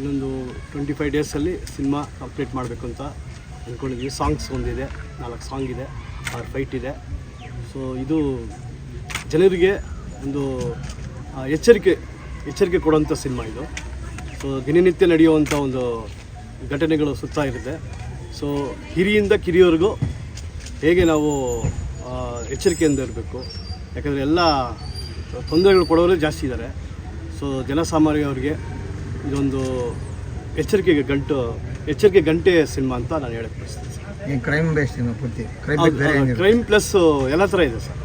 ಇನ್ನೊಂದು twenty five ಡೇಸಲ್ಲಿ cinema complete ಮಾಡಬೇಕು ಅಂತ ಅಂದ್ಕೊಂಡಿದ್ವಿ. ಸಾಂಗ್ಸ್ ಒಂದಿದೆ, ನಾಲ್ಕು ಸಾಂಗ್ ಇದೆ, ಆರು ಫೈಟ್ ಇದೆ. ಸೊ ಇದು ಜನರಿಗೆ ಒಂದು ಎಚ್ಚರಿಕೆ ಎಚ್ಚರಿಕೆ ಕೊಡುವಂಥ ಸಿನಿಮಾ ಇದು. ಸೊ ದಿನನಿತ್ಯ ನಡೆಯುವಂಥ ಒಂದು ಘಟನೆಗಳು ಸುತ್ತಾ ಇರುತ್ತೆ. ಸೊ ಹಿರಿಯಿಂದ ಕಿರಿಯವರೆಗೂ ಹೇಗೆ ನಾವು ಎಚ್ಚರಿಕೆಯಿಂದ ಇರಬೇಕು? ಯಾಕಂದರೆ ಎಲ್ಲ ತೊಂದರೆಗಳು ಕೊಡೋರು ಜಾಸ್ತಿ ಇದ್ದಾರೆ. ಸೊ ಜನಸಾಮಾನ್ಯವ್ರಿಗೆ ಇದೊಂದು ಎಚ್ಚರಿಕೆಗೆ ಗಂಟು ಎಚ್ಚರಿಕೆ ಗಂಟೆ ಸಿನಿಮಾ ಅಂತ ನಾನು ಹೇಳಕ್ಕೆ ಬಯಸ್ತೀನಿ ಸರ್. ಕ್ರೈಮ್ ಬೇಸ್ ಸಿನಿಮಾ ಪೂರ್ತಿ. ಕ್ರೈಮ್ ಬೇರೆ ಏನಿಲ್ಲ ಕ್ರೈಮ್ ಪ್ಲಸ್ ಎಲ್ಲ ಥರ ಇದೆ ಸರ್.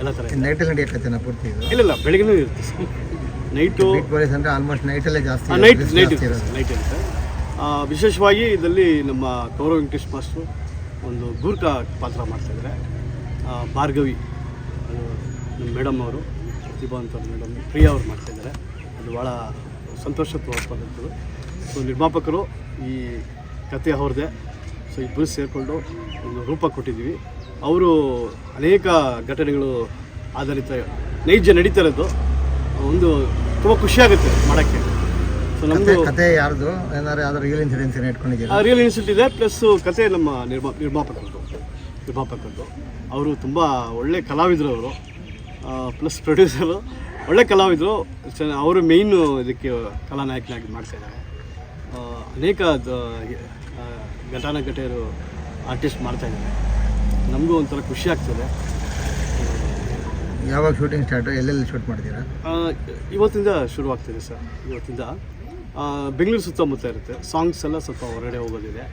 ಎಲ್ಲ ಥರ ಇದೆ. ನೈಟಲ್ಲಿ ನಡೆಯಕತ್ತೇನ ಪೂರ್ತಿ ಇದು? ಇಲ್ಲ ಇಲ್ಲ ಬೆಳಗ್ಗೆನೂ ಇರುತ್ತೆ ಸರ್. ನೈಟು ಬೀಟ್ ಪೊಲೀಸ್ ಅಂದರೆ ಆಲ್ಮೋಸ್ಟ್ ನೈಟಲ್ಲೇ ಜಾಸ್ತಿ ನೈಟ್ risk ನೈಟ್ ಜಾಸ್ತಿ ಇರುತ್ತೆ ನೈಟ್ ಇರುತ್ತೆ. ಆ, ವಿಶೇಷವಾಗಿ ಇದರಲ್ಲಿ ನಮ್ಮ ಗೌರವ ವೆಂಕಟೇಶ್ ಮಾಸ್ಟ್ರು ಒಂದು ಗೂರ್ಖ ಪಾತ್ರ ಮಾಡ್ತಾಯಿದ್ದಾರೆ ಭಾರ್ಗವಿ ಅದು ನಮ್ಮ ಮೇಡಮ್ ಅವರು ಪ್ರತಿಭಾ ಅಂತ ಮೇಡಮ್ ಪ್ರಿಯಾ ಅವ್ರು ಮಾಡ್ತಾಯಿದ್ದಾರೆ ಅದು ಭಾಳ ಸಂತೋಷ ಪಡುವಂಥದ್ದು ಸೊ ನಿರ್ಮಾಪಕರು ಈ ಕತೆ ಅವ್ರದ್ದೇ. ಸೊ ಇಬ್ಬರು ಸೇರಿಕೊಂಡು ಒಂದು ರೂಪ ಕೊಟ್ಟಿದ್ದೀವಿ. ಅವರು ಅನೇಕ ಘಟನೆಗಳು ಆಧಾರಿತ ನೈಜ ನಡೀತಾ ಇರೋದು. ಒಂದು ತುಂಬ ಖುಷಿಯಾಗುತ್ತೆ ಮಾಡೋಕ್ಕೆ. ಸೊ ನಮ್ಮದು ಕತೆ ಯಾರ್ದು? ಏನಾದ್ರೆ ಯಾವ್ದಾರು ರಿಯಲ್ ಇನ್ಸಿಡೆನ್ಸ್ ಇಟ್ಕೊಂಡಿದ್ದೀವಿ ಇಟ್ಕೊಂಡಿದ್ದೀರಾ? ರಿಯಲ್ ಇನ್ಸಿಡೆಂಟ್ ಇದೆ. ಪ್ಲಸ್ ಕತೆ ನಮ್ಮ ನಿರ್ಮಾ ನಿರ್ಮಾಪಕರದ್ದು. ನಿರ್ಮಾಪಕರದ್ದು. ಅವರು ತುಂಬ ಒಳ್ಳೆ ಕಲಾವಿದರು ಅವರು. ಪ್ಲಸ್ ಪ್ರೊಡ್ಯೂಸರು ಒಳ್ಳೆ ಕಲಾವಿದರು. ಅವರು ಮೇಯ್ನು ಇದಕ್ಕೆ ಕಲಾನಾಯಕನಾಗಿ ಮಾಡ್ತಾಯಿದ್ದಾರೆ ಅನೇಕ ದ- ಘಟೆಯರು ಘಟಾನುಘಟಿಯರು ಆರ್ಟಿಸ್ಟ್ ಮಾಡ್ತಾಯಿದ್ದಾರೆ ನಮಗೂ ಒಂಥರ ಖುಷಿ ಆಗ್ತದೆ. ಯಾವಾಗ ಶೂಟಿಂಗ್ ಸ್ಟಾರ್ಟ್ ಎಲ್ಲೆಲ್ಲಿ ಶೂಟ್ ಮಾಡ್ತೀರಾ? ಇವತ್ತಿಂದ ಇವತ್ತಿಂದ ಶುರುವಾಗ್ತಿದೆ ಸರ್ ಇವತ್ತಿಂದ. ಬೆಂಗಳೂರು ಸುತ್ತಮುತ್ತ ಇರುತ್ತೆ. ಸಾಂಗ್ಸ್ ಎಲ್ಲ ಸ್ವಲ್ಪ ಹೊರಗಡೆ ಹೋಗೋದಿದೆ.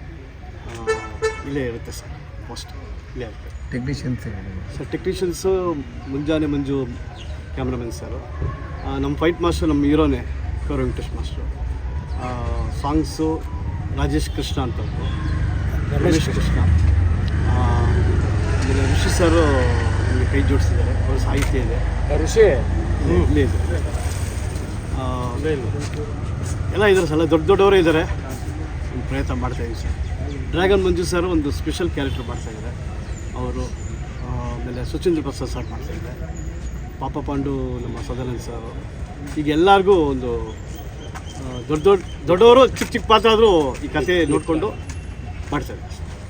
ಇಲ್ಲೇ ಇರುತ್ತೆ ಸರ್ ಮೋಸ್ಟ್ ಇಲ್ಲೇ ಇರುತ್ತೆ. ಟೆಕ್ನಿಷಿಯನ್ಸ್ ಸರ್ ಟೆಕ್ನಿಷಿಯನ್ಸು ಮುಂಜಾನೆ ಮಂಜು ಕ್ಯಾಮ್ರಾಮನ್ ಸರು. ನಮ್ಮ ಫೈಟ್ ಮಾಸ್ಟರ್ ನಮ್ಮ ಹೀರೋನೇ ಕೌರ ವೆಂಕಟೇಶ್ ಮಾಸ್ಟ್ರು ಸಾಂಗ್ಸು ರಾಜೇಶ್ ಕೃಷ್ಣ ಅಂತ. ರಮೇಶ್ ಕೃಷ್ಣ. ಆಮೇಲೆ ಋಷಿ ಸರು ನಮಗೆ ಕೈ ಜೋಡಿಸಿದ್ದಾರೆ. ಅವರು ಸಾಹಿತ್ಯ ಇದೆ. ಋಷಿ? ಇಲ್ಲೇ ಇದೆ. ಎಲ್ಲ ಇದ್ದಾರೆ ಸರ್ ಎಲ್ಲ ದೊಡ್ಡ ದೊಡ್ಡವರೇ ಇದ್ದಾರೆ ಒಂದು ಪ್ರಯತ್ನ ಮಾಡ್ತಾ ಇದ್ದೀವಿ ಸರ್. ಡ್ರ್ಯಾಗನ್ ಮಂಜು ಸರ್ ಒಂದು ಸ್ಪೆಷಲ್ ಕ್ಯಾರೆಕ್ಟರ್ ಮಾಡ್ತಾ ಇದ್ದಾರೆ. ಅವರು ಆಮೇಲೆ ಸುಚೇಂದ್ರ ಪ್ರಸಾದ್ ಸರ್ ಮಾಡ್ತಾ ಇದ್ದಾರೆ. ಪಾಪ ಪಾಂಡು ನಮ್ಮ ಸದಾನಂದ ಸರ್. ಈಗ ಎಲ್ಲರಿಗೂ ಒಂದು ದೊಡ್ಡ ದೊಡ್ಡ ದೊಡ್ಡವರು ಚಿಕ್ಕ ಚಿಕ್ಕ ಪಾತ್ರ ಆದರೂ ಈ ಕತೆ ನೋಡಿಕೊಂಡು ಮಾಡ್ತಾರೆ.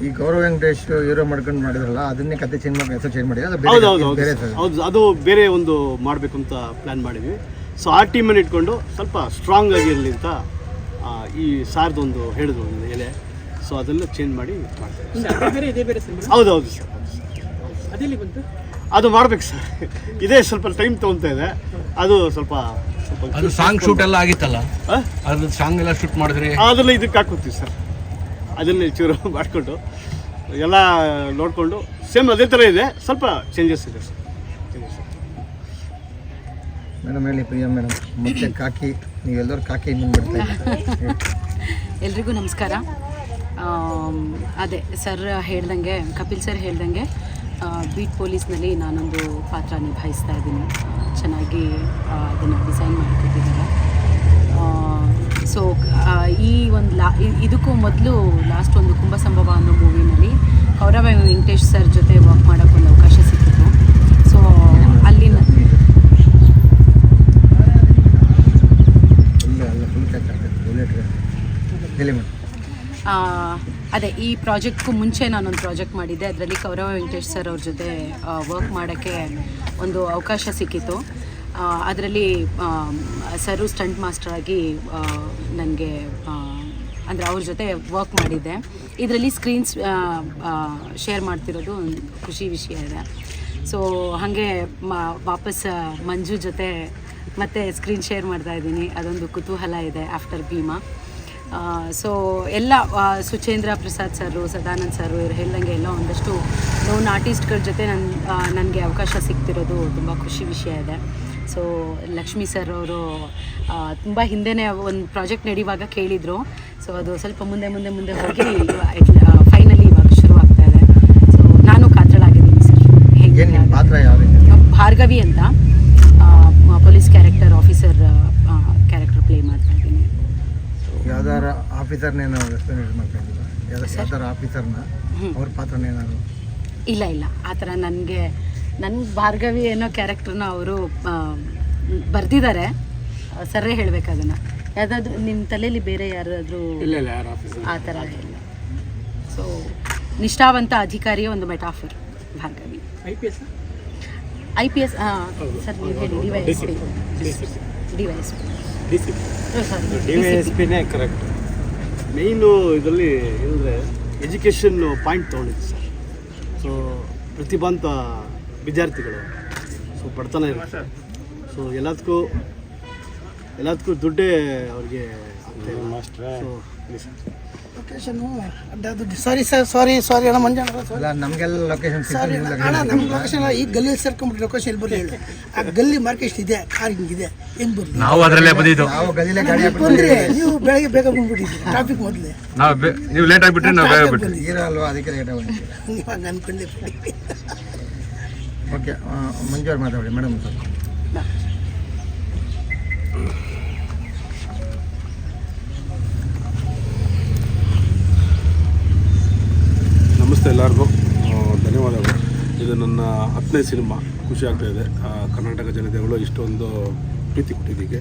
ಈ ಗೌರವ ವೆಂಕಟೇಶ್ ಹೀರೋ ಮಾಡ್ಕೊಂಡು ಮಾಡಿದ್ರಲ್ಲ ಅದನ್ನೇ ಕತೆ ಚೇಂಜ್ ಮಾಡಿ ಹೆಸರು ಚೇಂಜ್ ಮಾಡಿ ಅದು ಹೌದು ಹೌದು ಬೇರೆ ಹೌದು. ಅದು ಬೇರೆ ಒಂದು ಮಾಡಬೇಕು ಅಂತ ಪ್ಲ್ಯಾನ್ ಮಾಡಿದ್ವಿ. ಸೊ ಆ ಟೀಮನ್ನು ಇಟ್ಕೊಂಡು ಸ್ವಲ್ಪ ಸ್ಟ್ರಾಂಗ್ ಆಗಿರಲಿ ಅಂತ ಈ ಸಾರ್ದು ಒಂದು ಹೇಳಿದ್ರು ಒಂದು ಎಲೆ. ಸೊ ಅದನ್ನು ಚೇಂಜ್ ಮಾಡಿ ಮಾಡ್ತಾರೆ. ಸಿನಿಮಾ? ಹೌದು ಹೌದು ಸರ್. ಅದೆಲ್ಲಿ ಬಂತು? ಅದು ಮಾಡ್ಬೇಕು ಸರ್. ಇದೇ ಸ್ವಲ್ಪ ಟೈಮ್ ತೊಗೊತಾ ಇದೆ. ಅದು ಸ್ವಲ್ಪ ಸ್ವಲ್ಪ ಅದು ಸಾಂಗ್ ಶೂಟ್ ಎಲ್ಲ ಆಗಿತ್ತಲ್ಲ? ಅದ್ರ ಅದು ಸಾಂಗ್ ಎಲ್ಲ ಶೂಟ್ ಮಾಡಿದ್ರಿ? ಅದೆಲ್ಲ ಇದಕ್ಕೆ ಹಾಕೋತೀವಿ ಸರ್. ಅದನ್ನೇ ಚೂರು ಮಾಡಿಕೊಂಡು ಎಲ್ಲ ನೋಡಿಕೊಂಡು ಸೇಮ್ ಅದೇ ಥರ ಇದೆ. ಸ್ವಲ್ಪ ಚೇಂಜಸ್ ಇದೆ ಸರ್. ಮೇಡಮ್ ಹೇಳಿ ಪ್ರಿಯಾ ಮೇಡಮ್. ಮತ್ತೆ ಕಾಕಿ ನೀವೆಲ್ಲರೂ ಕಾಕಿ ಇನ್ನೂ ಬರ್ತಾ ಇದ್ದೀರಾ? ಎಲ್ರಿಗೂ ನಮಸ್ಕಾರ. ಅದೇ ಸರ್ ಹೇಳ್ದಂಗೆ ಕಪಿಲ್ ಸರ್ ಹೇಳ್ದಂಗೆ ಬೀಟ್ ಪೊಲೀಸ್ನಲ್ಲಿ ನಾನೊಂದು ಪಾತ್ರ ನಿಭಾಯಿಸ್ತಾ ಇದ್ದೀನಿ. ಚೆನ್ನಾಗಿ ಅದನ್ನು ಡಿಸೈನ್ ಮಾಡಿಕೊಟ್ಟಿದ್ದಾರೆ. ಸೊ ಈ ಒಂದು ಲಾ ಇದಕ್ಕೂ ಮೊದಲು ಲಾಸ್ಟ್ ಒಂದು ಕುಂಭ ಸಂಭವ ಅನ್ನೋ ಮೂವಿನಲ್ಲಿ ಕೌರವ ವೆಂಕಟೇಶ್ ಸರ್ ಜೊತೆ ವರ್ಕ್ ಮಾಡೋಕ್ಕೊಂದು ಅವಕಾಶ ಸಿಕ್ಕಿತ್ತು. ಸೊ ಅಲ್ಲಿನ ಅದೇ, ಈ ಪ್ರಾಜೆಕ್ಟ್ಗೂ ಮುಂಚೆ ನಾನೊಂದು ಪ್ರಾಜೆಕ್ಟ್ ಮಾಡಿದ್ದೆ. ಅದರಲ್ಲಿ ಕೌರವ ವೆಂಕಟೇಶ್ ಸರ್ ಅವ್ರ ಜೊತೆ ವರ್ಕ್ ಮಾಡೋಕ್ಕೆ ಒಂದು ಅವಕಾಶ ಸಿಕ್ಕಿತ್ತು. ಅದರಲ್ಲಿ ಸರು ಸ್ಟಂಟ್ ಮಾಸ್ಟರ್ ಆಗಿ ನನಗೆ ಅಂದರೆ ಅವ್ರ ಜೊತೆ ವರ್ಕ್ ಮಾಡಿದ್ದೆ. ಇದರಲ್ಲಿ ಸ್ಕ್ರೀನ್ಸ್ ಶೇರ್ ಮಾಡ್ತಿರೋದು ಒಂದು ಖುಷಿ ವಿಷಯ ಇದೆ. ಸೊ ಹಾಗೆ ಮ, ವಾಪಸ್ ಮಂಜು ಜೊತೆ ಮತ್ತೆ ಸ್ಕ್ರೀನ್ ಶೇರ್ ಮಾಡ್ತಾ ಇದ್ದೀನಿ. ಅದೊಂದು ಕುತೂಹಲ ಇದೆ ಆಫ್ಟರ್ ಭೀಮಾ. ಸೊ ಎಲ್ಲ ಸುಚೇಂದ್ರ ಪ್ರಸಾದ್ ಸರು ಸದಾನಂದ್ ಸರು ಇವ್ರು ಹೇಳ್ದಂಗೆ ಎಲ್ಲ ಒಂದಷ್ಟು ನೋನ್ ಆರ್ಟಿಸ್ಟ್ಗಳ ಜೊತೆ ನನ್ನ ನನಗೆ ಅವಕಾಶ ಸಿಗ್ತಿರೋದು ತುಂಬ ಖುಷಿ ವಿಷಯ ಇದೆ. ಸೊ ಲಕ್ಷ್ಮೀ ಸರ್ ಅವರು ತುಂಬ ಹಿಂದೆನೇ ಒಂದು ಪ್ರಾಜೆಕ್ಟ್ ನಡೆಯುವಾಗ ಕೇಳಿದರು. ಸೊ ಅದು ಸ್ವಲ್ಪ ಮುಂದೆ ಮುಂದೆ ಮುಂದೆ ಹೋಗಿ ಫೈನಲಿ ಇವಾಗ ಶುರು ಆಗ್ತಾ ಇದೆ. ಸೊ ನಾನು ಕಾತ್ರಳಾಗಿದ್ದೀನಿ ಸರ್. ಹೇಗೆ ಭಾರ್ಗವಿ ಅಂತ police character officer character play ಮಾಡ್ತಾ ಇದ್ದೀನಿ. ಯಾವ್ದಾರ ಆಫೀಸರ್ನೇನೋ ರೆಸ್ಪಾನ್ಸ್ ಇದ್ದೀರಾ? ಯಾವ್ದಾರ ಆಫೀಸರ್ನ ಅವ್ರ ಪಾತ್ರನೇನಾದ್ರು ಇಲ್ಲ ಇಲ್ಲ. ಆ ಥರ ನನಗೆ ನನ್ನ ಭಾರ್ಗವಿ ಅನ್ನೋ ಕ್ಯಾರೆಕ್ಟರ್ನ ಅವರು ಬರೆದಿದ್ದಾರೆ ಸರ್ರೇ ಹೇಳ್ಬೇಕು ಅದನ್ನು. ಯಾವುದಾದ್ರೂ ನಿಮ್ಮ ತಲೆಯಲ್ಲಿ ಬೇರೆ ಯಾರಾದರೂ ಆ ಥರ ಇಲ್ಲ. ಸೊ ನಿಷ್ಠಾವಂತ ಅಧಿಕಾರಿಯ ಒಂದು metaphor Bhargavi. I P S I P S sir ನೀವು ಹೇಳಿ D Y S P D Y S P D C D Y S ಪಿನೇ correct main ಇದರಲ್ಲಿ ಏನಂದರೆ ಎಜುಕೇಷನ್ ಪಾಯಿಂಟ್ ತೊಗೊಂಡಿದ್ದು ಸರ್. ಸೊ ಪ್ರತಿಭಾಂತ ವಿದ್ಯಾರ್ಥಿಗಳು. ಸೊ ಬಡತನ ಇರುತ್ತೆ. ಸೊ ಎಲ್ಲದಕ್ಕೂ ಎಲ್ಲದಕ್ಕೂ ದುಡ್ಡೇ ಅವ್ರಿಗೆ ಮಾಸ್ಟ್ರ ಸೊ ಲೊಕೇಶನು ಅದು ಸಾರಿ ಸರ್ ಸಾರಿ ಸಾರಿ ಅಣ್ಣ ಮಂಜಣ್ಣ ಸಾರಿ ನಮಗೆಲ್ಲ ಲೊಕೇಶನ್ ಸಾರಿ ಅಣ್ಣ ನಮ್ಮ ಲೊಕೇಶನ್ ಈ ಗಲ್ಲಿ ಸೇರ್ಕೊಂಡ್ಬಿಟ್ಟು ಲೊಕೇಶನ್ ಎಲ್ಲಿ ಬರಲಿ ಹೇಳಿ. ಆ ಗಲ್ಲಿ ಮಾರ್ಕೆಟ್ ಇದೆ ಕಾರ್ ಹಿಂಗಿದೆ ಹೆಂಗ್ ಬರಲಿ ನಾವು ಅದರಲ್ಲೇ ಬಂದಿದ್ದು. ನಾವು ಗಲ್ಲಿಲೇ ಗಾಡಿ ಬಂದ್ರಿ ನೀವು ಬೆಳಗ್ಗೆ ಬೇಗ ಬಂದ್ಬಿಟ್ಟಿದ್ರಿ ಟ್ರಾಫಿಕ್ ಮೊದಲೇ. ನಾವು ನೀವು ಲೇಟ್ ಆಗಿಬಿಟ್ರೆ ನಾವು ಬೇಗ ಬಿಟ್ಟು ಹೀರೋ ಅಲ್ವಾ ಅದಕ್ಕೆ ಲೇಟ್ ಆಗಿ ಇವಾಗ ಅನ್ಕೊಂಡೆ ಓಕೆ ಮಂಜು ಅವ್ರು ಮಾತಾಡಿ ಮೇಡಮ್ ಸರ್ ನಮಸ್ತೆ ಎಲ್ಲರಿಗೂ. ಧನ್ಯವಾದಗಳು. ಇದು ನನ್ನ ಹತ್ತನೇ ಸಿನಿಮಾ. ಖುಷಿ ಆಗ್ತಾ ಇದೆ. ಕರ್ನಾಟಕ ಜನತೆಗಳು ಇಷ್ಟೊಂದು ಪ್ರೀತಿ ಕೊಟ್ಟಿದ್ದಕ್ಕೆ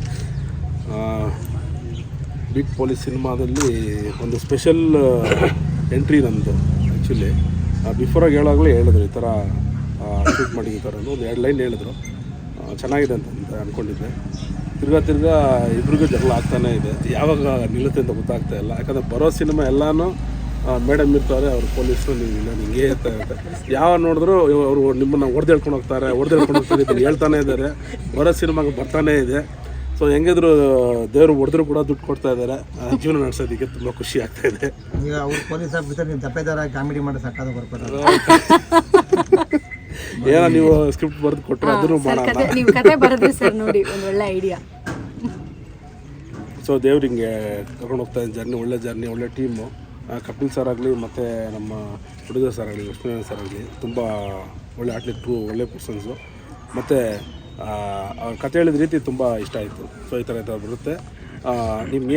ಬಿಗ್ ಪೊಲೀಸ್ ಸಿನಿಮಾದಲ್ಲಿ ಒಂದು ಸ್ಪೆಷಲ್ ಎಂಟ್ರಿ ನಂದು ಆ್ಯಕ್ಚುಲಿ ಬಿಫೋರಾಗಿ ಹೇಳಾಗಲೇ ಹೇಳಿದ್ರು ಈ ಥರ ಶೂಟ್ ಮಾಡಿ ಈ ಥರ ಒಂದು ಎರಡು ಲೈನ್ ಹೇಳಿದ್ರು. ಚೆನ್ನಾಗಿದೆ ಅಂತ ಅಂತ ಅಂದ್ಕೊಂಡಿದ್ದೆ ತಿರ್ಗಾ ತಿರ್ಗಾ ಇಬ್ರಿಗೂ ಜಗಳ ಆಗ್ತಾನೇ ಇದೆ. ಯಾವಾಗ ನಿಲ್ಲುತ್ತೆ ಅಂತ ಗೊತ್ತಾಗ್ತಾ ಇಲ್ಲ. ಯಾಕಂದರೆ ಬರೋ ಸಿನಿಮಾ ಎಲ್ಲನೂ ಮೇಡಮ್ ಇರ್ತಾರೆ ಅವ್ರು ಪೊಲೀಸರು ನೀವು ಇಲ್ಲ ನಿಂಗೆ ಅಂತ ಇರುತ್ತೆ ಯಾವ ನೋಡಿದ್ರು ಅವರು ನಿಮ್ಮನ್ನು ಹೊಡೆದು ಹೇಳ್ಕೊಂಡು ಹೋಗ್ತಾರೆ ಹೊಡೆದು ಹೇಳ್ಕೊಂಡು ಹೋಗ್ತಾರೆ ಇದನ್ನು ಹೇಳ್ತಾನೆ ಇದ್ದಾರೆ. ಬರೋ ಸಿನಿಮಾಗೆ ಬರ್ತಾನೇ ಇದೆ. ಸೊ ಹೆಂಗಿದ್ರು ದೇವರು ಹೊಡೆದ್ರು ಕೂಡ ದುಡ್ಡು ಕೊಡ್ತಾ ಇದ್ದಾರೆ. ಜೀವನ ನಡೆಸೋದಕ್ಕೆ ತುಂಬ ಖುಷಿ ಆಗ್ತಾ ಇದೆ. ಈಗ ಅವ್ರು ಪೊಲೀಸ್ ಆಫೀಸರ್ ನೀವು ತಪ್ಪೇದಾರ? ಕಾಮಿಡಿ ಮಾಡಿ ಸಾಕಾದ ಬರ್ತಾರೆ ಏನೋ ನೀವು ಸ್ಕ್ರಿಪ್ಟ್ ಬರೆದು ಕೊಟ್ಟರೆ ಅದನ್ನು ಮಾಡೋಣ. ನೀವು ಕತೆ ಬರೆದ್ರಿ ಸರ್ ನೋಡಿ ಒಂದು ಒಳ್ಳೆ ಐಡಿಯಾ ಸೊ ದೇವ್ರು ಹಿಂಗೆ ಕರ್ಕೊಂಡು ಹೋಗ್ತಾ ಇದ್ದೀನಿ ಜರ್ನಿ ಒಳ್ಳೆ ಜರ್ನಿ ಒಳ್ಳೆ ಟೀಮು ಕಪಿಲ್ ಸರ್ ಆಗಲಿ ಮತ್ತು ನಮ್ಮ ಹುಡುಗ ಸರ್ ಆಗಲಿ, ಲಕ್ಷ್ಮೀನಾರಾಯಣ ಸರ್ ಆಗಲಿ ತುಂಬ ಒಳ್ಳೆ ಆಟ್ಲೆಟ್ರು ಒಳ್ಳೆ ಪರ್ಸನ್ಸು ಮತ್ತು ಅವ್ರ ಕತೆ ಹೇಳಿದ ರೀತಿ ತುಂಬ ಇಷ್ಟ ಆಯಿತು. ಸೊ ಈ ಥರ ಈ ಥರ ಬರುತ್ತೆ.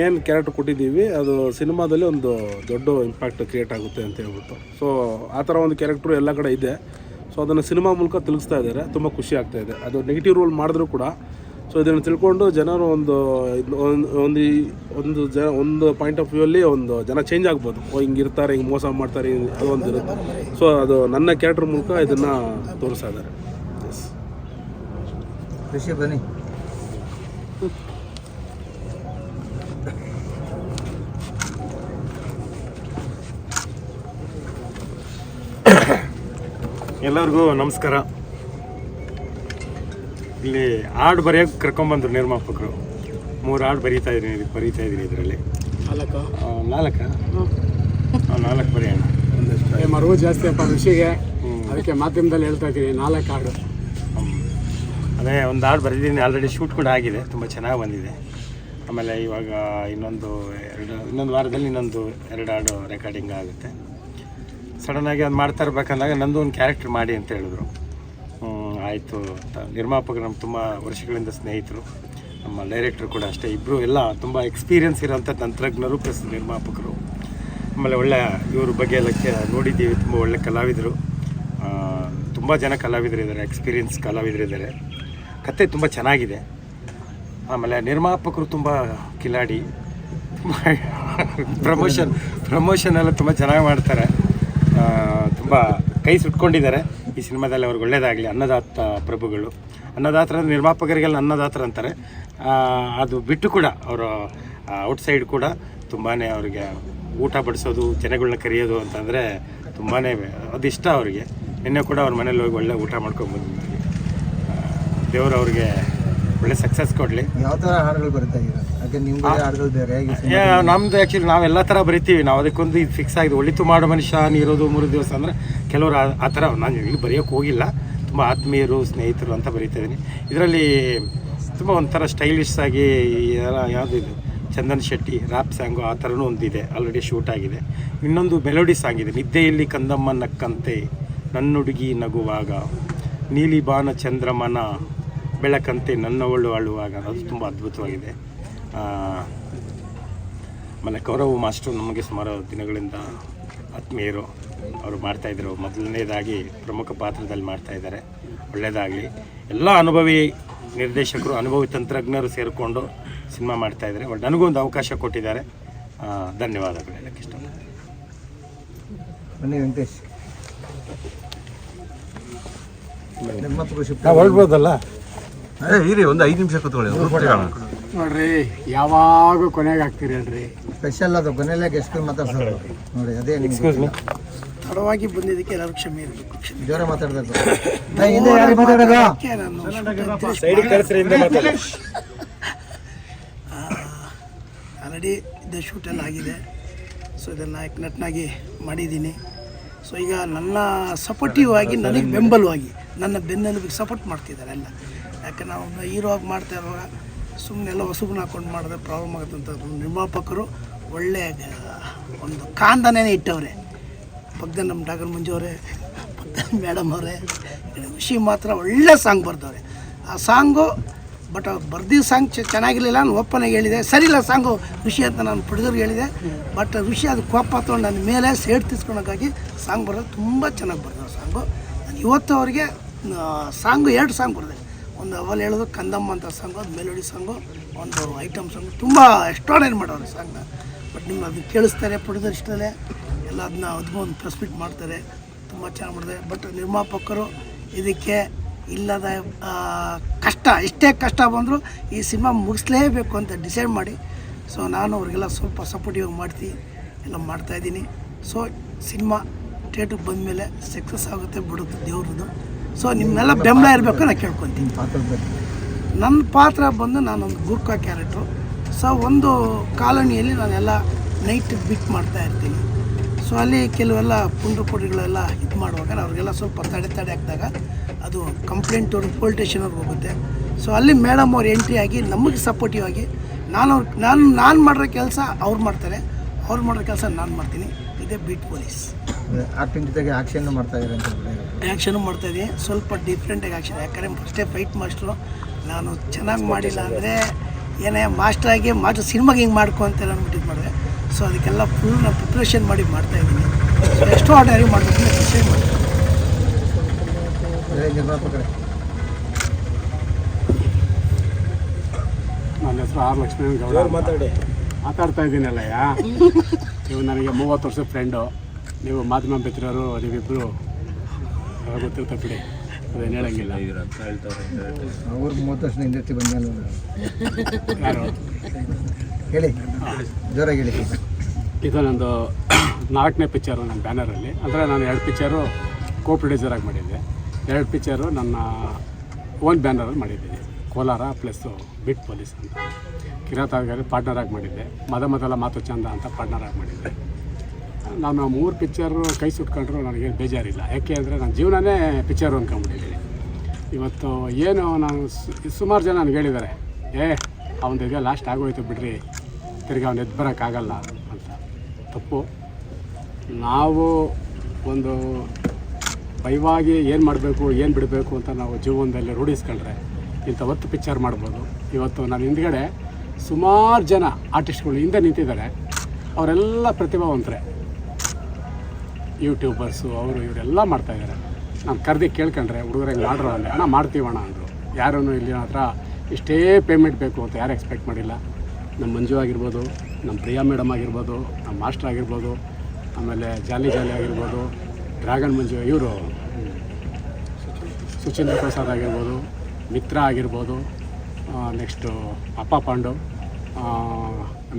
ಏನು ಕ್ಯಾರೆಕ್ಟರ್ ಕೊಟ್ಟಿದ್ದೀವಿ, ಅದು ಸಿನಿಮಾದಲ್ಲಿ ಒಂದು ದೊಡ್ಡ ಇಂಪ್ಯಾಕ್ಟ್ ಕ್ರಿಯೇಟ್ ಆಗುತ್ತೆ ಅಂತ ಹೇಳ್ಬಿಟ್ಟು. ಸೊ ಆ ಥರ ಒಂದು ಕ್ಯಾರೆಕ್ಟ್ರು ಎಲ್ಲ ಕಡೆ ಇದೆ. ಸೊ ಅದನ್ನು ಸಿನಿಮಾ ಮೂಲಕ ತಿಳಿಸ್ತಾ ಇದ್ದಾರೆ. ತುಂಬ ಖುಷಿ ಆಗ್ತಾಯಿದೆ ಅದು ನೆಗೆಟಿವ್ ರೋಲ್ ಮಾಡಿದ್ರು ಕೂಡ ಸೊ ಇದನ್ನು ತಿಳ್ಕೊಂಡು ಜನರು ಒಂದು ಇದ್- ಒಂದು ಒಂದು ಈ- ಒಂದು ಜ ಒಂದು ಪಾಯಿಂಟ್ ಆಫ್ ವ್ಯೂ ಅಲ್ಲಿ ಒಂದು ಜನ ಚೇಂಜ್ ಆಗ್ಬೋದು. ಓ ಹಿಂಗೆ ಇರ್ತಾರೆ ಹಿಂಗೆ ಮೋಸ ಮಾಡ್ತಾರೆ ಅದು ಒಂದು ಇರುತ್ತೆ. ಸೊ ಅದು ನನ್ನ ಕ್ಯಾರೆಕ್ಟರ್ ಮೂಲಕ ಇದನ್ನು ತೋರಿಸ್ತಾ ಇದ್ದಾರೆ. ಎಸ್ ಖುಷಿ ಬನ್ನಿ. ಎಲ್ಲರಿಗೂ ನಮಸ್ಕಾರ. ಇಲ್ಲಿ ಹಾಡು ಬರೆಯೋಕೆ ಕರ್ಕೊಂಬಂದ್ರು ನಿರ್ಮಾಪಕರು. ಮೂರು ಹಾಡು ಬರೀತಾ ಇದ್ದೀನಿ ಬರೀತಾ ಇದ್ದೀನಿ ಇದರಲ್ಲಿ. ನಾಲ್ಕು? ನಾಲ್ಕ? ಬರೆಯೋಣ ಮರವು ಜಾಸ್ತಿ ಅಪ್ಪ ಋಷಿಗೆ. ಅದಕ್ಕೆ ಮಾಧ್ಯಮದಲ್ಲಿ ಹೇಳ್ತಾ ಇದ್ದೀನಿ ನಾಲ್ಕು ಹಾಡು. ಅದೇ ಒಂದು ಹಾಡು ಬರೆದಿದ್ದೀನಿ ಆಲ್ರೆಡಿ ಶೂಟ್ ಕೂಡ ಆಗಿದೆ ತುಂಬ ಚೆನ್ನಾಗಿ ಬಂದಿದೆ. ಆಮೇಲೆ ಇವಾಗ ಇನ್ನೊಂದು ಎರಡು ಇನ್ನೊಂದು ವಾರದಲ್ಲಿ ಇನ್ನೊಂದು ಎರಡು ಹಾಡು ರೆಕಾರ್ಡಿಂಗ್ ಆಗುತ್ತೆ. ಸಡನ್ನಾಗಿ ಅದು ಮಾಡ್ತಾ ಇರ್ಬೇಕಂದಾಗ ನಂದು ಒಂದು ಕ್ಯಾರೆಕ್ಟರ್ ಮಾಡಿ ಅಂತ ಹೇಳಿದ್ರು. ಆಯಿತು ನಿರ್ಮಾಪಕರು ನಮ್ಮ ತುಂಬ ವರ್ಷಗಳಿಂದ ಸ್ನೇಹಿತರು. ನಮ್ಮ ಡೈರೆಕ್ಟ್ರು ಕೂಡ ಅಷ್ಟೇ. ಇಬ್ಬರು ಎಲ್ಲ ತುಂಬ ಎಕ್ಸ್ಪೀರಿಯನ್ಸ್ ಇರೋಂಥ ತಂತ್ರಜ್ಞರು ಪ್ಲಸ್ ನಿರ್ಮಾಪಕರು. ಆಮೇಲೆ ಒಳ್ಳೆ ಇವ್ರ ಬಗ್ಗೆ ಎಲ್ಲ ನೋಡಿದ್ದೀವಿ. ತುಂಬ ಒಳ್ಳೆ ಕಲಾವಿದರು. ತುಂಬ ಜನ ಕಲಾವಿದರಿದ್ದಾರೆ ಎಕ್ಸ್ಪೀರಿಯನ್ಸ್ ಕಲಾವಿದರು ಇದ್ದಾರೆ. ಕತೆ ತುಂಬ ಚೆನ್ನಾಗಿದೆ. ಆಮೇಲೆ ನಿರ್ಮಾಪಕರು ತುಂಬ ಕಿಲಾಡಿ. ಪ್ರಮೋಷನ್ ಪ್ರಮೋಷನ್ ಎಲ್ಲ ತುಂಬ ಚೆನ್ನಾಗಿ ಮಾಡ್ತಾರೆ. ತುಂಬ ಕೈ ಸುಟ್ಕೊಂಡಿದ್ದಾರೆ. ಈ ಸಿನಿಮಾದಲ್ಲಿ ಅವ್ರಿಗೆ ಒಳ್ಳೇದಾಗಲಿ ಅನ್ನದಾತ ಪ್ರಭುಗಳು. ಅನ್ನದಾತ್ರ ಅಂದರೆ ನಿರ್ಮಾಪಕರಿಗೆಲ್ಲ ಅನ್ನದಾತ್ರ ಅಂತಾರೆ. ಅದು ಬಿಟ್ಟು ಕೂಡ ಅವರ ಔಟ್ಸೈಡ್ ಕೂಡ ತುಂಬಾ ಅವರಿಗೆ ಊಟ ಬಡಿಸೋದು ಜನಗಳನ್ನ ಕರೆಯೋದು ಅಂತಂದರೆ ತುಂಬಾ ಅದಿಷ್ಟ ಅವರಿಗೆ. ನಿನ್ನೆ ಕೂಡ ಅವ್ರ ಮನೇಲಿ ಹೋಗಿ ಒಳ್ಳೆ ಊಟ ಮಾಡ್ಕೊಂಡು ಬಂದಿದ್ವಿ. ದೇವರು ಅವ್ರಿಗೆ ಒಳ್ಳೆ ಸಕ್ಸಸ್ ಕೊಡಲಿ. ಯಾವ ಥರ ಹಾಡುಗಳು ಬರುತ್ತಾ ನಮ್ದು ಆ್ಯಕ್ಚುಲಿ ನಾವೆಲ್ಲ ಥರ ಬರಿತೀವಿ. ನಾವು ಅದಕ್ಕೊಂದು ಇದು ಫಿಕ್ಸ್ ಆಗಿದೆ. ಒಳಿತು ಮಾಡೋ ಮನುಷ್ಯ ನೀರೋದು ಮೂರು ದಿವಸ ಅಂದರೆ ಕೆಲವರು ಆ- ಥರ ನಾನು ಇಲ್ಲಿ ಬರೆಯೋಕ್ಕೆ ಹೋಗಿಲ್ಲ. ತುಂಬ ಆತ್ಮೀಯರು, ಸ್ನೇಹಿತರು ಅಂತ ಬರೀತಾ ಇದ್ದೀನಿ. ಇದರಲ್ಲಿ ತುಂಬ ಒಂಥರ ಸ್ಟೈಲಿಶ್ ಆಗಿ ಯಾವುದು ಇದು? ಚಂದನ್ ಶೆಟ್ಟಿ ರ್ಯಾಪ್ ಸಾಂಗು ಆ ಥರನೂ ಒಂದಿದೆ. ಆಲ್ರೆಡಿ ಶೂಟ್ ಆಗಿದೆ. ಇನ್ನೊಂದು ಮೆಲೋಡಿ ಸಾಂಗ್ ಇದೆ. ನಿದ್ದೆಯಲ್ಲಿ ಕಂದಮ್ಮ ನಕ್ಕಂತೆ ನನ್ನುಡುಗಿ ನಗುವಾಗ. ನೀಲಿ ಬಾನ ಚಂದ್ರಮನ, ಬೆಳಕಂತೆ ನನ್ನವಳು ಅಳುವಾಗ. ಅದು ತುಂಬ ಅದ್ಭುತವಾಗಿದೆ. ಆಮೇಲೆ ಕೌರವ್ ಮಾಸ್ಟರ್ ನಮಗೆ ಸುಮಾರು ದಿನಗಳಿಂದ ಆತ್ಮೀಯರು ಅವರು ಮಾಡ್ತಾಯಿದ್ರು ಮೊದಲನೇದಾಗಿ ಪ್ರಮುಖ ಪಾತ್ರದಲ್ಲಿ ಮಾಡ್ತಾ ಇದ್ದಾರೆ. ಒಳ್ಳೆಯದಾಗಲಿ. ಎಲ್ಲ ಅನುಭವಿ ನಿರ್ದೇಶಕರು ಅನುಭವಿ ತಂತ್ರಜ್ಞರು ಸೇರಿಕೊಂಡು ಸಿನಿಮಾ ಮಾಡ್ತಾ ಇದ್ದಾರೆ. ಬಟ್ ನನಗೂ ಒಂದು ಅವಕಾಶ ಕೊಟ್ಟಿದ್ದಾರೆ. ಧನ್ಯವಾದಗಳು. ಹೇಳಕ್ಕೆ ಇಷ್ಟಪಡ್ತೀನಿ ಬನ್ನಿ ವೆಂಕಟೇಶ್. ಹೊರಡ್ಬೋದಲ್ಲ? ಇರಿ ಒಂದು ಐದು ನಿಮಿಷ ಕೂತ್ಕೊಳ್ಳಿ. ನೋಡ್ರಿ ಯಾವಾಗ ಕೊನೆಗೆ ಅಲ್ರಿ. ಸ್ಪೆಷಲ್ ಅದು ಕೊನೆಯಲ್ಲೇ ಗೆಸ್ಟ್ ಮಾತಾಡ್ಸೋದು ನೋಡಿ ಅದೇ ಎಕ್ಸ್ಕ್ಯೂಸ್ ಮೀ ತಡವಾಗಿ ಬಂದಿದ್ದಕ್ಕೆ ಎಲ್ಲರೂ ಕ್ಷಮೆ ಇರಬೇಕು ಜೋರ ಮಾತಾಡಿ. ಆಲ್ರೆಡಿ ಇದು ಶೂಟೆಲ್ಲ ಆಗಿದೆ. ಸೊ ಇದನ್ನು ನಟ್ನಾಗಿ ಮಾಡಿದ್ದೀನಿ. ಸೊ ಈಗ ನನ್ನ ಸಪೋರ್ಟಿವ್ ಆಗಿ ನನಗೆ ಬೆಂಬಲವಾಗಿ ನನ್ನ ಬೆನ್ನೆಲುಬಿಗೆ ಸಪೋರ್ಟ್ ಮಾಡ್ತಿದ್ದಾರೆ ಎಲ್ಲ. ಯಾಕೆ ನಾವು ಹೀರೋ ಆಗಿ ಮಾಡ್ತಾ ಇರುವಾಗ ಸುಮ್ಮನೆ ಎಲ್ಲ ಹೊಸಬನ್ನ ಹಾಕೊಂಡು ಮಾಡಿದ್ರೆ ಪ್ರಾಬ್ಲಮ್ ಆಗುತ್ತಂತ ಅಂತ ನಿರ್ಮಾಪಕರು ಒಳ್ಳೆಯ ಒಂದು ಕಾಂದನೇ ಇಟ್ಟವ್ರೆ. ಪಕ್ಕದಲ್ಲಿ ನಮ್ಮ ಡಾಕ್ಟರ್ ಮಂಜು ಅವರೇ, ಪಕ್ಕದಲ್ಲಿ ಮೇಡಮ್ ಅವರೇ ಖುಷಿ ಮಾತ್ರ ಒಳ್ಳೆ ಸಾಂಗ್ ಬರೆದವ್ರೆ. ಆ ಸಾಂಗು, ಬಟ್ ಬರ್ದಿದ್ದ ಸಾಂಗ್ ಚೆನ್ನಾಗಿರಲಿಲ್ಲ ನಾನು ಓಪನಾಗಿ ಹೇಳಿದೆ. ಸರಿ ಇಲ್ಲ ಸಾಂಗು, ಖುಷಿ ಅಂತ ನಾನು ಪಡೆದವ್ರಿಗೆ ಹೇಳಿದೆ. ಬಟ್ ವಿಷಯ ಅದು ಕೋಪ ತೊಗೊಂಡು ನನ್ನ ಮೇಲೆ ಸೇಡ್ ತಿಸ್ಕೊಳಕ್ಕಾಗಿ ಸಾಂಗ್ ಬರೋದು ತುಂಬ ಚೆನ್ನಾಗಿ ಬರ್ದವ್ರು ಸಾಂಗು. ನಾನು ಇವತ್ತು ಅವರಿಗೆ ಸಾಂಗು, ಎರಡು ಸಾಂಗ್ ಬರೆದೆ ಒಂದು ಅವಲ್ ಹೇಳೋದು ಕಂದಮ್ಮ ಅಂತ ಸಾಂಗು, ಅದು ಮೆಲೋಡಿ ಸಾಂಗು, ಒಂದು ಐಟಮ್ ಸಾಂಗು. ತುಂಬ ಎಕ್ಸ್ಟ್ರಾಡನರಿ ಮಾಡೋರು ಸಾಂಗ್ನ. ಬಟ್ ನಿಮ್ಗೆ ಅದು ಕೇಳಿಸ್ತಾರೆ ಪ್ರೊಡ್ಯೂಸರ್ ಇಷ್ಟಲ್ಲೇ ಎಲ್ಲ ಅದನ್ನ ಅದಕ್ಕೂ ಒಂದು ಪ್ರೆಸ್ ಮೀಟ್ ಮಾಡ್ತಾರೆ. ತುಂಬ ಚೆನ್ನಾಗಿ ಮಾಡಿದೆ ಬಟ್ ನಿರ್ಮಾಪಕರು ಇದಕ್ಕೆ ಇಲ್ಲದ ಕಷ್ಟ ಎಷ್ಟೇ ಕಷ್ಟ ಬಂದರೂ ಈ ಸಿನಿಮಾ ಮುಗಿಸ್ಲೇಬೇಕು ಅಂತ ಡಿಸೈಡ್ ಮಾಡಿ. ಸೊ ನಾನು ಅವ್ರಿಗೆಲ್ಲ ಸ್ವಲ್ಪ ಸಪೋರ್ಟಿವ್ ಮಾಡ್ತೀನಿ ಎಲ್ಲ ಮಾಡ್ತಾಯಿದ್ದೀನಿ ಸೊ ಸಿನಿಮಾ ಥಿಯೇಟ್ರಿಗೆ ಬಂದಮೇಲೆ ಸಕ್ಸಸ್ ಆಗುತ್ತೆ ಬಿಡುತ್ತೆ ದೇವ್ರದ್ದು. ಸೊ ನಿಮ್ಮೆಲ್ಲ ಬೆಂಬಲ ಇರಬೇಕು ನಾನು ಕೇಳ್ಕೊತೀನಿ. ನನ್ನ ಪಾತ್ರ ಬಂದು ನಾನೊಂದು ಗೂರ್ಖಾ ಕ್ಯಾರೆಕ್ಟ್ರು ಸೊ ಒಂದು ಕಾಲೋನಿಯಲ್ಲಿ ನಾನೆಲ್ಲ ನೈಟ್ ಬಿಟ್ ಮಾಡ್ತಾ ಇರ್ತೀನಿ. ಸೊ ಅಲ್ಲಿ ಕೆಲವೆಲ್ಲ ಪುಂಡ್ರು ಪುಡಿಗಳೆಲ್ಲ ಇದು ಮಾಡುವಾಗ ಅವ್ರಿಗೆಲ್ಲ ಸ್ವಲ್ಪ ತಡೆ ತಡೆ ಹಾಕಿದಾಗ ಅದು ಕಂಪ್ಲೇಂಟ್ ಅವ್ರಿಗೆ ಸ್ಟೇಷನ್ವ್ರಿಗೆ ಹೋಗುತ್ತೆ. ಸೊ ಅಲ್ಲಿ ಮೇಡಮ್ ಅವ್ರು ಎಂಟ್ರಿ ಆಗಿ ನಮಗೆ ಸಪೋರ್ಟಿವ್ ಆಗಿ ನಾನು ಅವ್ರು ನಾನು ನಾನು ಮಾಡಿರೋ ಕೆಲಸ ಅವ್ರು ಮಾಡ್ತಾರೆ. ಅವ್ರು ಮಾಡಿರೋ ಕೆಲಸ ನಾನು ಮಾಡ್ತೀನಿ. ಇದೇ ಬೀಟ್ ಪೊಲೀಸ್. ಆಕ್ಟಿಂಗ್ ಜೊತೆಗೆ ಆಕ್ಷನ್ ಮಾಡ್ತಾ ಇದ್ದಾರೆ. ಆ್ಯಕ್ಷನು ಮಾಡ್ತಾಯಿದ್ದೀನಿ ಸ್ವಲ್ಪ ಡಿಫ್ರೆಂಟಾಗಿ ಆ್ಯಕ್ಷನ್ ಯಾಕಂದರೆ ಫಸ್ಟೇ ಫೈಟ್ ಮಾಸ್ಟ್ರು ನಾನು ಚೆನ್ನಾಗಿ ಮಾಡಿಲ್ಲ ಅಂದರೆ ಏನೇ ಮಾಸ್ಟ್ರಾಗಿ ಮಾಸ್ಟರ್ ಸಿನಿಮಾಗೆ ಹಿಂಗೆ ಮಾಡ್ಕೊ ಅಂತ ಅಂದ್ಬಿಟ್ಟಿದ್ದೆ ಸೊ ಅದಕ್ಕೆಲ್ಲ ಫುಲ್ ನಾನು ಪ್ರಿಪ್ರೇಷನ್ ಮಾಡಿ ಮಾಡ್ತಾಯಿದ್ದೀನಿ ಸೊ ಎಷ್ಟೋ ಆರ್ಡರಿ ಮಾಡಬೇಕು ಅಂತ ಡಿಸೈಡ್ ಮಾಡಿ ನನ್ನ ಹೆಸರು ಆರ್ ಲಕ್ಷ್ಮೀ ಗೌಡ ಮಾತಾಡಿ. ಮಾತಾಡ್ತಾ ಇದ್ದೀನಲ್ಲಯ್ಯ ನೀವು ನನಗೆ ಮೂವತ್ತು ವರ್ಷದ ಫ್ರೆಂಡು ನೀವು ಮಾಧ್ಯಮ ಮಿತ್ರರು ನೀವಿಬ್ಬರು ಗೊತ್ತಿರ್ತ ಬಿಡಿ. ಅದೇನು ಹೇಳಂಗಿಲ್ಲ. ಅವ್ರಿಗೆ ಮೂವತ್ತು ವರ್ಷ ಹಿಂದೆ ಬಂದ ಹೇಳಿ. ಜೋರಾಗಿ ಇದು ನಂದು ನಾಲ್ಕನೇ ಪಿಕ್ಚರು ನನ್ನ ಬ್ಯಾನರಲ್ಲಿ. ಅಂದರೆ ನಾನು ಎರಡು ಪಿಕ್ಚರು ಕೋ ಪ್ರೊಡ್ಯೂಸರಾಗಿ ಮಾಡಿದ್ದೆ. ಎರಡು ಪಿಕ್ಚರು ನನ್ನ ಓನ್ ಬ್ಯಾನರಲ್ಲಿ ಮಾಡಿದ್ದೀನಿ ಕೋಲಾರ ಪ್ಲಸ್ಸು ಬಿಟ್ ಪೊಲೀಸ್ ಅಂತ. ಕಿರಾತಾಗಾರಿ ಪಾರ್ಟ್ನರಾಗಿ ಮಾಡಿದ್ದೆ. ಮದ ಮೊದಲ ಮಾತು ಚಂದ ಅಂತ ಪಾರ್ಟ್ನರಾಗಿ ಮಾಡಿದ್ದೆ. ನಾನು ಮೂರು ಪಿಕ್ಚರು ಕೈ ಸುಟ್ಕೊಂಡ್ರು ನನಗೆ ಬೇಜಾರಿಲ್ಲ. ಯಾಕೆ ಅಂದರೆ ನನ್ನ ಜೀವನನೇ ಪಿಕ್ಚರು ಅಂದ್ಕೊಂಬಿಟ್ಟಿದ್ದೀನಿ ಇವತ್ತು ಏನು ನಾನು ಸುಮಾರು ಜನ ನನಗೆ ಹೇಳಿದ್ದಾರೆ, ಏ ಅವನಿಗೆ ಲಾಸ್ಟ್ ಆಗೋಯ್ತು ಬಿಡ್ರಿ. ತಿರ್ಗಿ ಅವ್ನು ಎದ್ದು ಬರೋಕ್ಕಾಗಲ್ಲ ಅಂತ. ತಪ್ಪು. ನಾವು ಒಂದು ಭಯವಾಗಿ ಏನು ಮಾಡಬೇಕು, ಏನು ಬಿಡಬೇಕು ಅಂತ ನಾವು ಜೀವನದಲ್ಲಿ ರೂಢಿಸ್ಕೊಂಡ್ರೆ ಇಂಥ ಹೊತ್ತು ಪಿಕ್ಚರ್ ಮಾಡ್ಬೋದು. ಇವತ್ತು ನಾನು ಹಿಂದ್ಗಡೆ ಸುಮಾರು ಜನ ಆರ್ಟಿಸ್ಟ್ಗಳು ಹಿಂದೆ ನಿಂತಿದ್ದಾರೆ. ಅವರೆಲ್ಲ ಪ್ರತಿಭಾವಂತರೆ. ಯೂಟ್ಯೂಬರ್ಸು, ಅವರು ಇವರೆಲ್ಲ ಮಾಡ್ತಾಯಿದ್ದಾರೆ ನಾನು ಕರೆದಿ ಕೇಳ್ಕೊಂಡ್ರೆ ಹುಡುಗರಂಗೆ ಮಾಡ್ರು ಅಂದೆ ಅಣ್ಣ, ಮಾಡ್ತೀವಣ್ಣ ಅಂದರು. ಯಾರೂ ಇಲ್ಲಿ ಹತ್ರ ಇಷ್ಟೇ ಪೇಮೆಂಟ್ ಬೇಕು ಅಂತ ಯಾರು ಎಕ್ಸ್ಪೆಕ್ಟ್ ಮಾಡಿಲ್ಲ. ನಮ್ಮ ಮಂಜು ಆಗಿರ್ಬೋದು, ನಮ್ಮ ಪ್ರಿಯಾ ಮೇಡಮ್ ಆಗಿರ್ಬೋದು, ನಮ್ಮ ಮಾಸ್ಟರ್ ಆಗಿರ್ಬೋದು, ಆಮೇಲೆ ಜಾಲಿ ಜಾಲಿ ಆಗಿರ್ಬೋದು, ಡ್ರ್ಯಾಗನ್ ಮಂಜು ಇವರು. ಸುಚೀಂದ್ರ ಪ್ರಸಾದ್ ಆಗಿರ್ಬೋದು, ಮಿತ್ರ ಆಗಿರ್ಬೋದು ನೆಕ್ಸ್ಟು ಅಪ್ಪ ಪಾಂಡು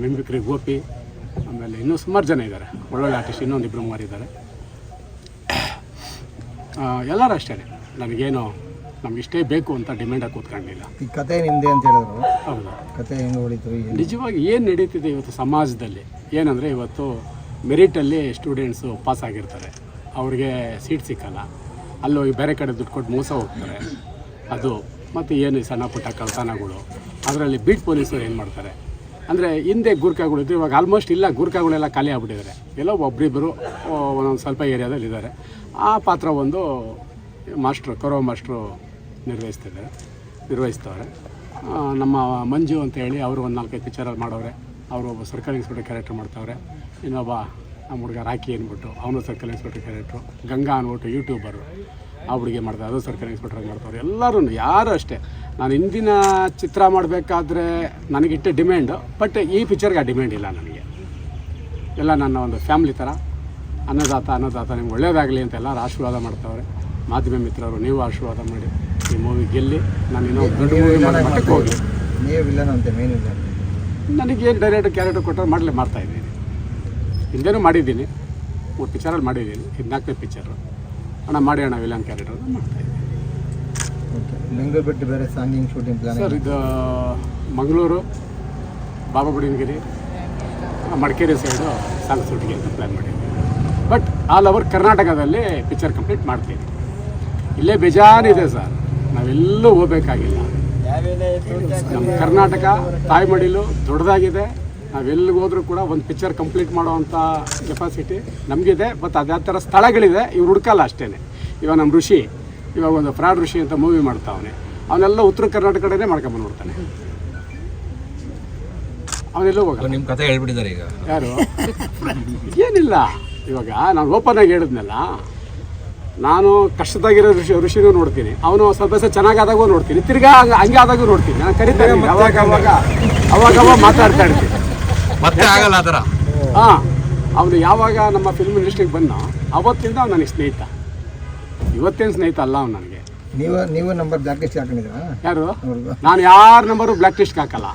ಮಿಮಿಕ್ರಿ ಗೋಪಿ, ಆಮೇಲೆ ಇನ್ನೂ ಸುಮಾರು ಜನ ಇದ್ದಾರೆ. ಒಳ್ಳೊಳ್ಳೆ ಆರ್ಟಿಸ್ಟ್ ಇನ್ನೊಂದು ಇಬ್ಬರು ಮೂವರು ಇದ್ದಾರೆ ಎಲ್ಲರೂ ಅಷ್ಟೇ ನನಗೇನು ನಮಗಿಷ್ಟೇ ಬೇಕು ಅಂತ ಡಿಮ್ಯಾಂಡಾಗಿ ಕೂತ್ಕೊಂಡಿಲ್ಲ. ಈ ಕತೆ ನಿಮ್ಮದೇ ಅಂತ ಹೇಳಿದ್ರು. ಹೌದು. ಕತೆ ಹೆಂಗೆ ಹೊಳಿತು ಏನು? ನಿಜವಾಗಿ ಏನು ನಡೀತಿದೆ ಇವತ್ತು ಸಮಾಜದಲ್ಲಿ? ಏನಂದರೆ ಇವತ್ತು ಮೆರಿಟಲ್ಲಿ ಸ್ಟೂಡೆಂಟ್ಸು ಪಾಸ್ ಆಗಿರ್ತಾರೆ. ಅವ್ರಿಗೆ ಸೀಟ್ ಸಿಕ್ಕಲ್ಲ. ಅಲ್ಲೋಗಿ ಬೇರೆ ಕಡೆ ದುಡ್ಡು ಕೊಟ್ಟು ಮೋಸ ಹೋಗ್ತಾರೆ. ಅದು. ಮತ್ತು ಏನು ಈ ಸಣ್ಣ ಪುಟ್ಟ ಕಳ್ತನಗಳು. ಅದರಲ್ಲಿ ಬೀಟ್ ಪೊಲೀಸರು ಏನು ಮಾಡ್ತಾರೆ? ಅಂದರೆ ಹಿಂದೆ ಗೂರ್ಖಾಗಳು ಇದ್ದು ಇವಾಗ ಆಲ್ಮೋಸ್ಟ್ ಇಲ್ಲ ಗೂರ್ಖಾಗಳೆಲ್ಲ ಖಾಲಿ ಆಗ್ಬಿಟ್ಟಿದ್ದಾರೆ ಎಲ್ಲೋ ಒಬ್ಬರಿಬ್ಬರು ಒಂದೊಂದು ಸ್ವಲ್ಪ ಏರಿಯಾದಲ್ಲಿ ಇದ್ದಾರೆ ಆ ಪಾತ್ರ ಒಂದು ಮಾಸ್ಟ್ರು ಕರೋ ಮಾಸ್ಟ್ರು ನಿರ್ವಹಿಸ್ತಿದ್ದಾರೆ ನಿರ್ವಹಿಸ್ತವ್ರೆ ನಮ್ಮ ಮಂಜು ಅಂತ ಹೇಳಿ ಅವರು ಒಂದು ನಾಲ್ಕೈದು ಪಿಕ್ಚರಲ್ಲಿ ಮಾಡೋರೆ ಅವರು ಒಬ್ಬ ಸರ್ಕಲ್ ಇನ್ಸ್ಪೆಕ್ಟರ್ ಕ್ಯಾರೆಕ್ಟರ್ ಮಾಡ್ತಾವ್ರೆ. ಇನ್ನೊಬ್ಬ ನಮ್ಮ ಹುಡುಗ ರಾಕಿ ಅಂದ್ಬಿಟ್ಟು ಅವನು ಸರ್ಕಲ್ ಇನ್ಸ್ಪೆಕ್ಟರ್ ಕ್ಯಾರೆಕ್ಟ್ರು ಗಂಗಾ ಅಂದ್ಬಿಟ್ಟು ಯೂಟ್ಯೂಬರು ಆ ಹುಡುಗಿ ಮಾಡ್ತಾರೆ ಅದು ಸರ್ಕಲ್ ಇನ್ಸ್ಪೆಕ್ಟರ್ ಮಾಡ್ತಾರೆ ಎಲ್ಲರೂ ಯಾರು ಅಷ್ಟೇ. ನಾನು ಹಿಂದಿನ ಚಿತ್ರ ಮಾಡಬೇಕಾದ್ರೆ ನನಗಿಟ್ಟೆ ಡಿಮ್ಯಾಂಡು ಬಟ್ ಈ ಪಿಕ್ಚರ್ಗೆ ಆ ಡಿಮ್ಯಾಂಡ್ ಇಲ್ಲ ನನಗೆ. ಎಲ್ಲ ನನ್ನ ಒಂದು ಫ್ಯಾಮ್ಲಿ ಥರ ಅನ್ನದಾತ ಅನ್ನದಾತ, ನಿಮ್ಗೆ ಒಳ್ಳೇದಾಗಲಿ ಅಂತ ಆಶೀರ್ವಾದ ಮಾಡ್ತಾವ್ರೆ. ಮಾಧ್ಯಮ ಮಿತ್ರರು, ನೀವು ಆಶೀರ್ವಾದ ಮಾಡಿ. ಈ ಮೂವಿ ಗೆಲ್ಲಿ ನಾನು ಇನ್ನೂ ದೊಡ್ಡ ಮೂವಿ ಮಾಡೋ ಮಟ್ಟಕ್ಕೆ ಹೋಗಿ. ನೀವೇ ಮೇನ್ ಇಲ್ಲ. ನನಗೇನು ಡೈರೆಕ್ಟ್ ಕ್ಯಾರೆಕ್ಟರ್ ಕೊಟ್ಟರೆ ಮಾಡಲೇ ಮಾಡ್ತಾ ಇದ್ದೀನಿ. ಹಿಂದೆನೂ ಮಾಡಿದ್ದೀನಿ. ಮೂರು ಪಿಕ್ಚರಲ್ಲಿ ಮಾಡಿದ್ದೀನಿ. ಇದು ನಾಲ್ಕನೇ ಪಿಕ್ಚರು ಅಣ್ಣ ಮಾಡಿ ಅಣ್ಣ ವಿಲನ್ ಕ್ಯಾರೆಕ್ಟರ್ ಮಾಡ್ತಾ ಇದ್ದೀನಿ. ಬೆಂಗಳೂರು ಬಿಟ್ಟು ಬೇರೆ ಸಾಂಗಿಂಗ್ ಶೂಟಿಂಗ್ ಪ್ಲಾನ್ ಸರ್ ಇದು Mangaluru Bababudangiri Madikeri side song shooting ಅಂತ ಪ್ಲ್ಯಾನ್ ಮಾಡಿದ್ದೀನಿ. ಬಟ್ ಆಲ್ ಓವರ್ ಕರ್ನಾಟಕದಲ್ಲಿ ಪಿಕ್ಚರ್ ಕಂಪ್ಲೀಟ್ ಮಾಡ್ತೀನಿ. ಇಲ್ಲೇ ಬೇಜಾರಿದೆ ಸರ್. ನಾವೆಲ್ಲೂ ಹೋಗಬೇಕಾಗಿಲ್ಲ. ನಮ್ಮ ಕರ್ನಾಟಕ ತಾಯ್ಮಡಿಲು ದೊಡ್ಡದಾಗಿದೆ. ನಾವೆಲ್ಲಿಗೆ ಹೋದರೂ ಕೂಡ ಒಂದು ಪಿಕ್ಚರ್ ಕಂಪ್ಲೀಟ್ ಮಾಡುವಂಥ ಕೆಪಾಸಿಟಿ ನಮಗಿದೆ. ಬಟ್ ಅದೇ ಥರ ಸ್ಥಳಗಳಿದೆ ಇವ್ರು ಹುಡ್ಕಲ್ಲ ಅಷ್ಟೇ ಇವಾಗ ನಮ್ಮ ಋಷಿ ಇವಾಗ ಒಂದು ಫ್ರಾಡ್ ಋಷಿ ಅಂತ ಮೂವಿ ಮಾಡ್ತಾವನೆ. ಅವನೆಲ್ಲ ಉತ್ತರ ಕರ್ನಾಟಕ ಕಡೆನೇ ಮಾಡ್ಕೊಂಬಂದ್ಬಿಡ್ತಾನೆ ಅವನೆಲ್ಲೂ ಹೋಗಲ್ಲ. ನಿಮ್ಮ ಕತೆ ಹೇಳ್ಬಿಟ್ಟಿದ್ದಾರೆ ಈಗ. ಯಾರು? ಏನಿಲ್ಲ. ಇವಾಗ ನಾನು ಓಪನ್ ಆಗಿ ಹೇಳಿದ್ನಲ್ಲ ನಾನು ಕಷ್ಟದಾಗಿರೋ ಋಷಿ ಋಷಿನೂ ನೋಡ್ತೀನಿ. ಅವನು ಸ್ವಲ್ಪ ದಿವಸ ಚೆನ್ನಾಗಾದಾಗೂ ನೋಡ್ತೀನಿ. ತಿರ್ಗಾ ಹಂಗ- ಹಂಗೆ ಆದಾಗೂ ನೋಡ್ತೀನಿ. ನಾನು ಕರಿತೇನೆ ಅವಾಗ ಅವಾಗ ಅವಾಗ ಅವಾಗ ಮಾತಾಡ್ತಾ ಇರ್ತೀನಿ. ಮತ್ತೆ ಆಗಲ್ಲ ಆ ಥರ ಹಾಂ. ಅವನು ಯಾವಾಗ ನಮ್ಮ ಫಿಲ್ಮ್ ಇಂಡಸ್ಟ್ರಿಗೆ ಬಂದ ಅವತ್ತಿಂದ ಅವ್ನು ನನಗೆ ಸ್ನೇಹಿತ. ಇವತ್ತೇನು ಸ್ನೇಹಿತ ಅಲ್ಲ ಅವ್ನು ನನಗೆ. ನೀವು ನೀವು ನಂಬರ್ ಬ್ಲ್ಯಾಕ್ ಲಿಸ್ಟ್ ಹಾಕೊಂಡಿದ್ದೀರಾ? ಯಾರು? ನಾನು ಯಾರ ನಂಬರು ಬ್ಲ್ಯಾಕ್ ಲಿಸ್ಟ್ಗೆ ಹಾಕಲ್ಲ.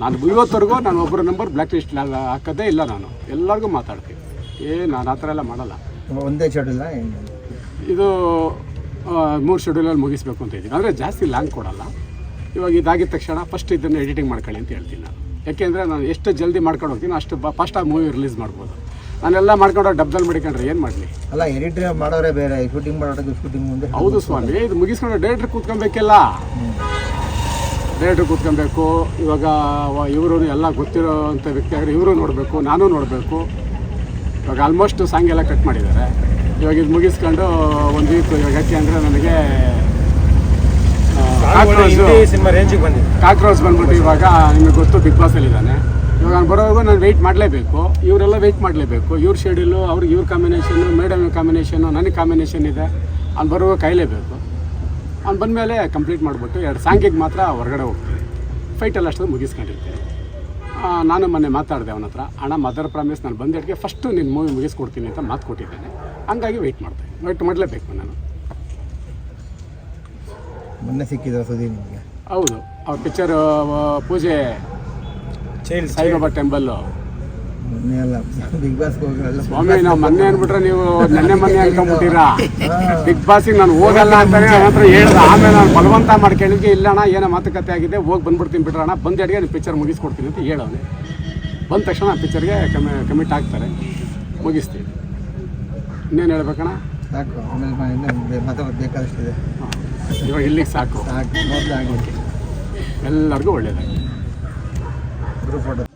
ನಾನು ಇವತ್ತವರೆಗೂ ನಾನು ಒಬ್ಬರ ನಂಬರ್ ಬ್ಲ್ಯಾಕ್ ಲಿಸ್ಟ್ ಹಾಕೋದೇ ಇಲ್ಲ ನಾನು. ಎಲ್ಲರಿಗೂ ಮಾತಾಡ್ತೀನಿ. ಏ ನಾನು ಆ ಥರ ಎಲ್ಲ ಮಾಡಲ್ಲ. ಒಂದೇ ಏನು ಇದು ಮೂರು ಶೆಡ್ಯೂಲಲ್ಲಿ ಮುಗಿಸ್ಬೇಕು ಅಂತ ಇದ್ದೀನಿ. ಅಂದರೆ ಜಾಸ್ತಿ ಲಾಂಗ್ ಕೊಡಲ್ಲ. ಇವಾಗ ಇದಾಗಿದ ತಕ್ಷಣ ಫಸ್ಟ್ ಇದನ್ನು ಎಡಿಟಿಂಗ್ ಮಾಡ್ಕೊಳ್ಳಿ ಅಂತ ಹೇಳ್ತೀನಿ ನಾನು. ಯಾಕೆಂದರೆ ನಾನು ಎಷ್ಟು ಜಲ್ದಿ ಮಾಡ್ಕೊಂಡು ಹೋಗ್ತೀನಿ ಅಷ್ಟು ಫಸ್ಟಾಗಿ ಮೂವಿ ರಿಲೀಸ್ ಮಾಡ್ಬೋದು. ನಾನೆಲ್ಲ ಮಾಡ್ಕೊಂಡು ಡಬ್ದಲ್ಲಿ ಮಾಡಿಕೊಂಡ್ರೆ ಏನು ಮಾಡಲಿ? ಅಲ್ಲ ಎಡಿಟ್ ಮಾಡೋರೇ ಬೇರೆ. ಶೂಟಿಂಗ್ ಮಾಡೋದಕ್ಕೆ ಶೂಟಿಂಗ್ ಮುಂದೆ ಹೌದು ಸ್ವಾಮಿ. ಇದು ಮುಗಿಸ್ಕೊಂಡು ಡೈರೆಕ್ಟ್ರ್ ಕೂತ್ಕೊಬೇಕಿಲ್ಲ? ಡೈರೆಕ್ಟ್ರ್ ಕೂತ್ಕೊಬೇಕು. ಇವಾಗ ಇವರು ಎಲ್ಲ ಗೊತ್ತಿರೋ ಅಂಥ ವ್ಯಕ್ತಿ ಆದರೆ ಇವರು ನೋಡಬೇಕು ನಾನು ನೋಡಬೇಕು. ಇವಾಗ ಆಲ್ಮೋಸ್ಟ್ ಸಾಂಗ್ ಎಲ್ಲ ಕಟ್ ಮಾಡಿದ್ದಾರೆ. ಇವಾಗ ಇದು ಮುಗಿಸ್ಕೊಂಡು ಒಂದು ವೀಕ್ ಇವಾಗ ಯಾಕೆ ಅಂದರೆ ನನಗೆ ಸಿನಿಮಾ ರೇಂಜಿಗೆ ಬಂದಿದೆ. ಕಾಕ್ರೋಚ್ ಬಂದ್ಬಿಟ್ಟು ಇವಾಗ ನಿಮಗೆ ಗೊತ್ತು ಬಿಗ್ ಬಾಸಲ್ಲಿ ಇದ್ದಾನೆ. ಇವಾಗ ನಾನು ಬರೋವಾಗ ನಾನು ವೆಯ್ಟ್ ಮಾಡಲೇಬೇಕು. ಇವರೆಲ್ಲ ವೆಯ್ಟ್ ಮಾಡಲೇಬೇಕು. ಇವ್ರ ಶೆಡ್ಯೂಲು ಅವ್ರಿಗೆ ಇವ್ರ ಕಾಂಬಿನೇಷನು ಮೇಡಮ್ ಕಾಂಬಿನೇಷನು ನನಗೆ ಕಾಂಬಿನೇಷನ್ ಇದೆ. ಅವ್ನು ಬರೋವಾಗ ಕಾಯಲೇಬೇಕು. ಅವ್ನು ಬಂದಮೇಲೆ ಕಂಪ್ಲೀಟ್ ಮಾಡಿಬಿಟ್ಟು ಎರಡು ಸಾಂಗಿಗೆ ಮಾತ್ರ ಹೊರಗಡೆ ಹೋಗ್ತೀನಿ. ಫೈಟೆಲ್ಲ ಅಷ್ಟೊಂದು ಮುಗಿಸ್ಕೊಂಡಿರ್ತೀನಿ. ನಾನು ಮೊನ್ನೆ ಮಾತಾಡಿದೆ ಅವನ ಹತ್ರ ಅಣ್ಣ ಮದರ್ ಪ್ರಾಮಿಸ್ ನಾನು ಬಂದಿಡ್ಗೆ ಫಸ್ಟು ನಿನ್ನ ಮೂವಿ ಮುಗಿಸ್ಕೊಡ್ತೀನಿ ಅಂತ ಮಾತು ಕೊಟ್ಟಿದ್ದೇನೆ. ಹಂಗಾಗಿ ವೆಯ್ಟ್ ಮಾಡ್ತೀನಿ ವೆಯ್ಟ್ ಮಾಡಲೇಬೇಕು ನಾನು. ಮೊನ್ನೆ ಸಿಕ್ಕಿದ್ರು ಸುದೀಪ್ ನಿಮಗೆ? ಹೌದು. ಅವ್ರ ಪಿಕ್ಚರ್ ಪೂಜೆ ಚೈಲ್ಡ್ ಸಾಯಿಬಾಬಾ ಟೆಂಪಲ್ಲು ಮೊನ್ನೆ ಅಲ್ಲ ಬಿಗ್ ಬಾಸ್ ಹೋಗಿ ಸ್ವಾಮಿ ನಾವು ಮೊನ್ನೆ ಅಂದ್ಬಿಟ್ರೆ ನೀವು ನೆನ್ನೆ ಮೊನ್ನೆ ಅನ್ಕೊಂಡ್ಬಿಟ್ಟಿರಾ ಬಿಗ್ ಬಾಸಿಗೆ ನಾನು ಹೋಗಲ್ಲ ಅಂತಾನೆ ನನ್ನ ಹತ್ರ ಹೇಳ್ದೆ. ಆಮೇಲೆ ನಾನು ಬಲವಂತ ಮಾಡಿ ಇಲ್ಲ ಅಣ್ಣ ಏನೋ ಮಾತುಕತೆ ಆಗಿದೆ ಹೋಗಿ ಬಂದ್ಬಿಡ್ತೀನಿ ಬಿಡ್ರಣ್ಣ ಬಂದು ಅಡಿಗೆ ನೀವು ಪಿಕ್ಚರ್ ಮುಗಿಸ್ಕೊಡ್ತೀನಿ ಅಂತ ಹೇಳೋನೆ ಬಂದ ತಕ್ಷಣ ಪಿಕ್ಚರ್ಗೆ ಕಮಿ ಕಮಿಟ್ ಆಗ್ತಾರೆ. ಮುಗಿಸ್ತೀವಿ ಇನ್ನೇನು ಹೇಳ್ಬೇಕಣ್ಣ? ಸಾಕು ಆಮೇಲೆ ಮಾತಾಡೋದು ಬೇಕಾದಷ್ಟಿದೆ. ಹಾಂ. ಇವಾಗ ಇಲ್ಲಿಗೆ ಸಾಕು. ಸಾಕು ಮೊದಲು ಆಗಿ ಎಲ್ಲರಿಗೂ ಒಳ್ಳೆಯದಾಗಿ ಗ್ರೂಪ್ ಫೋಟೋ